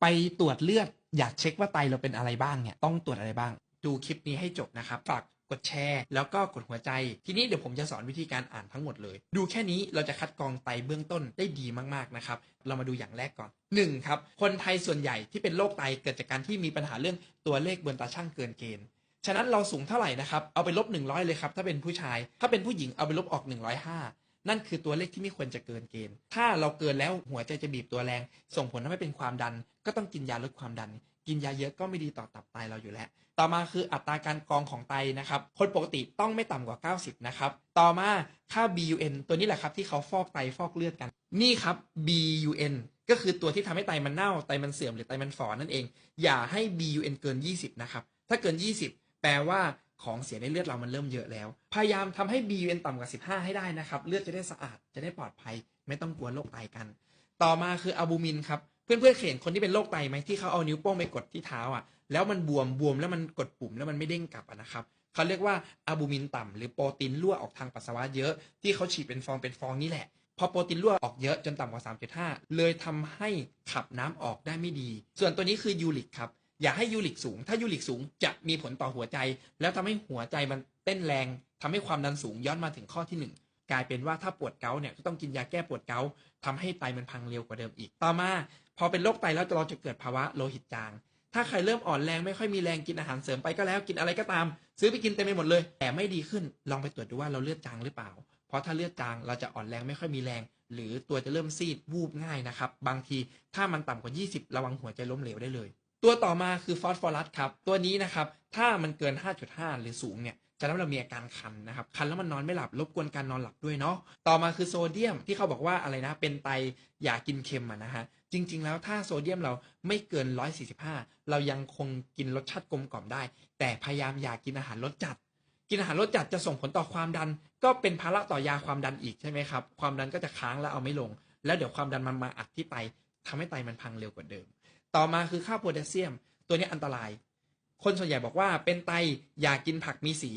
ไปตรวจเลือดอยากเช็คว่าไตเราเป็นอะไรบ้างเนี่ยต้องตรวจอะไรบ้าง ดูคลิปนี้ให้จบนะครับฝากกดแชร์ แล้วก็กดหัวใจ ทีนี้เดี๋ยวผมจะสอนวิธีการอ่านทั้งหมดเลย ดูแค่นี้เราจะคัดกรองไตเบื้องต้นได้ดีมากๆนะครับ เรามาดูอย่างแรกก่อนหนึ่งครับ คนไทยส่วนใหญ่ที่เป็นโรคไตเกิดจากการที่มีปัญหาเรื่องตัวเลขบนตาช่างเกินเกณฑ์ฉะนั้นเราสูงเท่าไหร่นะครับเอาไปลบ 100 เลยครับถ้าเป็นผู้ชาย ถ้าเป็นผู้หญิงเอาไปลบออก 105 นั่นคือตัวเลขที่ไม่ควรจะเกินเกณฑ์ ถ้าเราเกินแล้วหัวใจจะบีบตัวแรง ส่งผลทำให้เป็นความดัน ก็ต้องกินยาลดความดัน กินยาเยอะก็ไม่ดีต่อตับไตเราอยู่แล้ว ต่อมาคืออัตราการกรองของไตนะครับ คนปกติต้องไม่ต่ำกว่า 90 นะครับ ต่อมาค่า BUN ตัวนี้แหละครับที่เขาฟอกไตฟอกเลือดกัน นี่ครับ BUN ก็คือตัวที่ทำให้ไตมันเน่า ไตมันเสื่อมหรือไตมันฝ่อนั่นเอง อย่าให้ BUN เกิน 20 นะครับ ถ้าเกิน 20 แปลว่า ของเสียในเลือดเรามันเริ่มเยอะแล้ว พยายามทำให้ BUN ต่ำกว่า 15 ให้ได้นะครับ เลือดจะได้สะอาดจะได้ปลอดภัย ไม่ต้องกลัวโรคไตกัน ต่อมาคืออะบูมินครับเพื่อนๆเคยเห็นคนที่เป็นโรคไตไหมที่เขาเอานิ้วโป้งไปกดที่เท้าอะแล้วมันบวมบวมแล้วมันกดปุ่มแล้วมันไม่เด้งกลับะนะครับเขาเรียกว่าอะบูมินต่ำหรือโปรตีนรั่วออกทางปัสสาวะเยอะ ที่เขาฉีดเป็นฟองเป็นฟองนี่แหละพอโปรตีนรั่วออกเยอะจนต่ำกว่า 3.5 เลยทำให้ขับน้ำออกได้ไม่ดี ส่วนตัวนี้คือยูริกครับ อย่าให้ยูริกสูง ถ้ายูริกสูงจะมีผลต่อหัวใจ แล้วทำให้หัวใจมันเต้นแรงทำให้ความดันสูงย้อนมาถึงข้อที่หนึ่งกลายเป็นว่าถ้าปวดเกาเนี่ยก็ต้องกินยาแก้ปวดเกาต์ทำให้ไตมันพังเร็วกว่าเดิมอีก ต่อมา พอเป็นโรคไตแล้วเราจะเกิดภาวะโลหิตจาง ถ้าใครเริ่มอ่อนแรงไม่ค่อยมีแรงกินอาหารเสริมไปก็แล้วกินอะไรก็ตาม ซื้อไปกินเต็มไปหมดเลย แต่ไม่ดีขึ้นลองไปตรวจดูว่าเราเลือดจางหรือเปล่า เพราะถ้าเลือดจางเราจะอ่อนแรงไม่ค่อยมีแรงหรือตัวจะเริ่มซีดวูบง่ายนะครับ บางทีถ้ามันต่ำกว่า 20 ระวังหัวใจล้มเหลวได้เลย ตัวต่อมาคือฟอสฟอรัสครับ ตัวนี้นะครับ ถ้ามันเกิน 5.5 หรือสูงเนี่ยจะทำให้เรามีอาการคันนะครับ คันแล้วมันนอนไม่หลับรบกวนการนอนหลับด้วยเนาะต่อมาคือโซเดียมที่เขาบอกว่าอะไรนะ เป็นไตอย่ากินเค็มะนะฮะจริง ๆ แล้วถ้าโซเดียมเราไม่เกิน 145 เรายังคงกินรสชาติกลมกล่อมได้ แต่พยายามอย่ากินอาหารรสจัด กินอาหารรสจัดจะส่งผลต่อความดัน ก็เป็นภาระต่อยาความดันอีกใช่ไหมครับความดันก็จะค้างแล้วเอาไม่ลง แล้วเดี๋ยวความดันมันมาอัดที่ไตทำให้ไตมันพังเร็วกว่าเดิม ต่อมาคือค่าโพแทสเซียม ตัวนี้อันตราย คนส่วนใหญ่บอกว่าเป็นไตอย่ากกินผักมีสี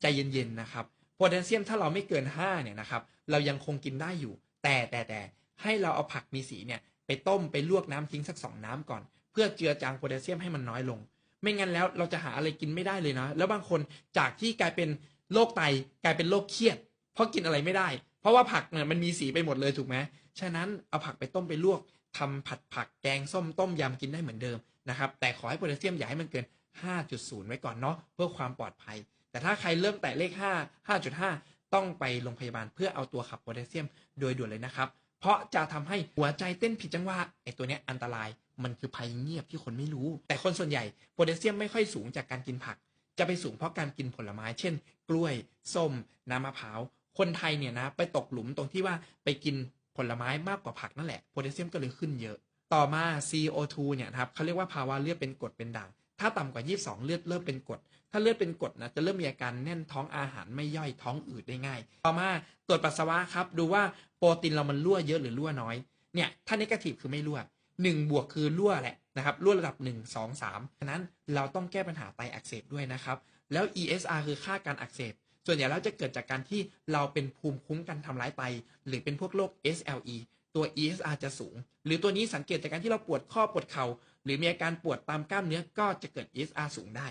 ใจเย็นๆนะครับโพแทสเซียมถ้าเราไม่เกิน 5 เนี่ยนะครับ เรายังคงกินได้อยู่ แต่แต่แต่ให้เราเอาผักมีสีเนี่ยไปต้มไปลวกน้ำทิ้งสักสองน้ำก่อน เพื่อเจือจางโพแทสเซียมให้มันน้อยลง ไม่งั้นแล้วเราจะหาอะไรกินไม่ได้เลยนะ แล้วบางคนจากที่กลายเป็นโรคไตกลายเป็นโรคเครียด เพราะกินอะไรไม่ได้ เพราะว่าผักเนี่ยมันมีสีไปหมดเลยถูกไหมฉะนั้นเอาผักไปต้มไปลวก ทำผัดผักแกงส้มต้มยำกินได้เหมือนเดิมนะครับ แต่ขอให้โพแทสเซียมอย่าให้มันเกิน 5.0 ไว้ก่อนเนาะเพื่อความปลอดภัย แต่ถ้าใครเริ่มแตะเลข 5 5.5 ต้องไปโรงพยาบาลเพื่อเอาตัวขับโพแทสเซียมโดยด่วนเลยนะครับ เพราะจะทำให้หัวใจเต้นผิดจังหวะไอ้ตัวเนี้ยอันตรายมันคือภัยเงียบที่คนไม่รู้ แต่คนส่วนใหญ่โพแทสเซียมไม่ค่อยสูงจากการกินผัก จะไปสูงเพราะการกินผลไม้ เช่น กล้วย ส้ม น้ำมะพร้าวคนไทยเนี่ยนะไปตกหลุมตรงที่ว่าไปกิน ผลไม้มากกว่าผักนั่นแหละโพแทสเซียมก็เลยขึ้นเยอะ ต่อมา CO2 เนี่ยครับเขาเรียกว่าภาวะเลือดเป็นกรดเป็นด่าง ถ้าต่ำกว่า 22 เลือดเริ่มเป็นกรดถ้าเลือดเป็นกรดนะจะเริ่มมีอาการแน่นท้องอาหารไม่ย่อยท้องอืดได้ง่าย ต่อมาตรวจปัสสาวะครับ ดูว่าโปรตีนเรามันรั่วเยอะหรือรั่วน้อยเนี่ยถ้าเนกาทีฟคือไม่รั่ว1บวกคือรั่วแหละนะครับรั่วระดับ 1 2 3ฉะนั้นเราต้องแก้ปัญหาไตอักเสบด้วยนะครับแล้ว ESR คือค่าการอักเสบ ส่วนใหญ่แล้วจะเกิดจากการที่เราเป็นภูมิคุ้มกันทำร้ายไต หรือเป็นพวกโรค SLE ตัว ESR จะสูง หรือตัวนี้สังเกตจากการที่เราปวดข้อปวดเข่าหรือมีอาการปวดตามกล้ามเนื้อก็จะเกิด ESR สูงได้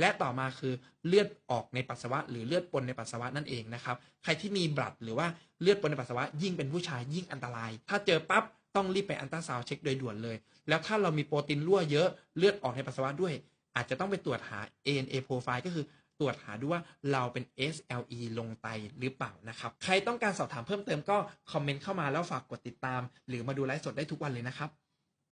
และต่อมาคือเลือดออกในปัสสาวะ หรือเลือดปนในปัสสาวะนั่นเองนะครับใครที่มีบลัดหรือว่าเลือดปนในปัสสาวะยิ่งเป็นผู้ชายยิ่งอันตราย ถ้าเจอปั๊บต้องรีบไปอันตราซาวเช็คโดยด่วนเลย แล้วถ้าเรามีโปรตีนรั่วเยอะเลือดออกในปัสสาวะด้วย อาจจะต้องไปตรวจหา ANA profile ก็คือ ตรวจหาดูว่าเราเป็น SLE ลงไตหรือเปล่านะครับ ใครต้องการสอบถามเพิ่มเติมก็คอมเมนต์เข้ามาแล้วฝากกดติดตาม หรือมาดูไลฟ์สดได้ทุกวันเลยนะครับ